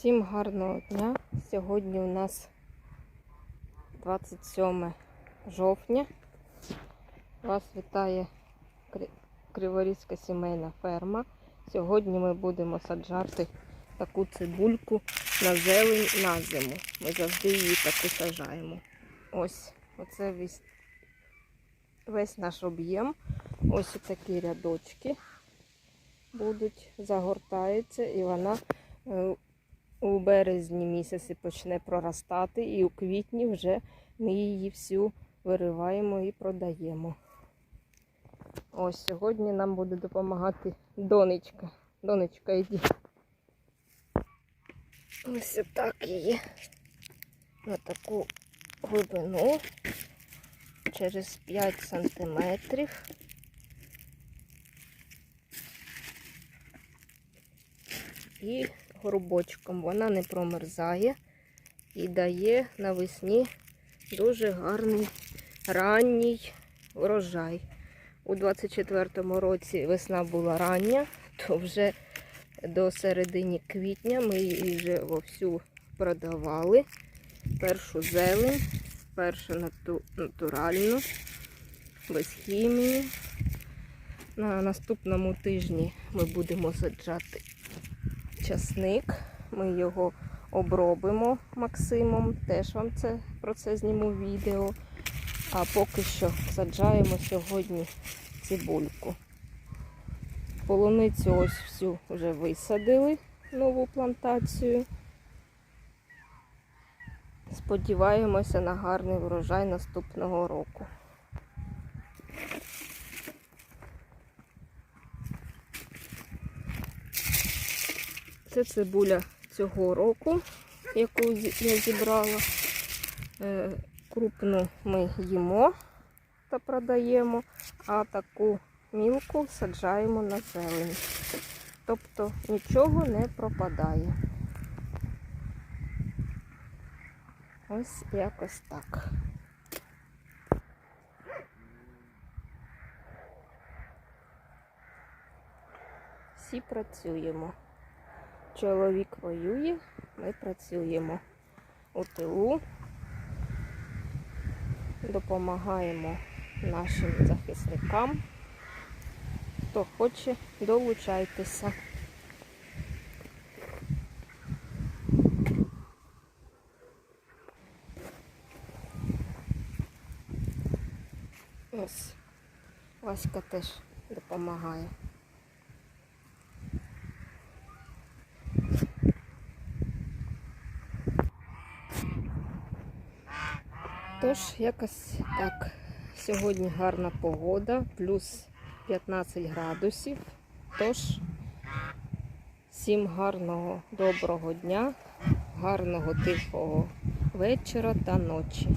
Всім гарного дня. Сьогодні у нас 27 жовтня. Вас вітає Криворізька сімейна ферма. Сьогодні ми будемо саджати таку цибульку на зелень на зиму. Ми завжди її таку сажаємо. Ось, оце весь, весь наш об'єм. Ось такі рядочки будуть, загортаються і вона е, у березні місяці почне проростати, і у квітні вже ми її всю вириваємо і продаємо. Ось сьогодні нам буде допомагати донечка. Донечка, йди. Ось так її на таку глибину через 5 сантиметрів. і горбочком. Вона не промерзає і дає навесні дуже гарний ранній врожай. У 24-му році весна була рання, то вже до середини квітня ми її вже вовсю продавали. Першу зелень, першу нату- натуральну, без хімії. На наступному тижні ми будемо саджати часник. Ми його обробимо Максимом. Теж вам це, про це зніму відео. А поки що саджаємо сьогодні цибульку. Полуницю ось всю вже висадили, нову плантацію. Сподіваємося на гарний врожай наступного року. Це цибуля цього року, яку я зібрала. Е, Крупну ми їмо та продаємо, а таку мілку саджаємо на зелень. Тобто нічого не пропадає. Ось якось так. Всі працюємо. Чоловік воює, ми працюємо у тилу, допомагаємо нашим захисникам. Хто хоче, долучайтеся. Ось Васька теж допомагає. Тож, якось так. Сьогодні гарна погода, плюс 15 градусів. Тож, всім гарного, доброго дня, гарного тихого вечора та ночі.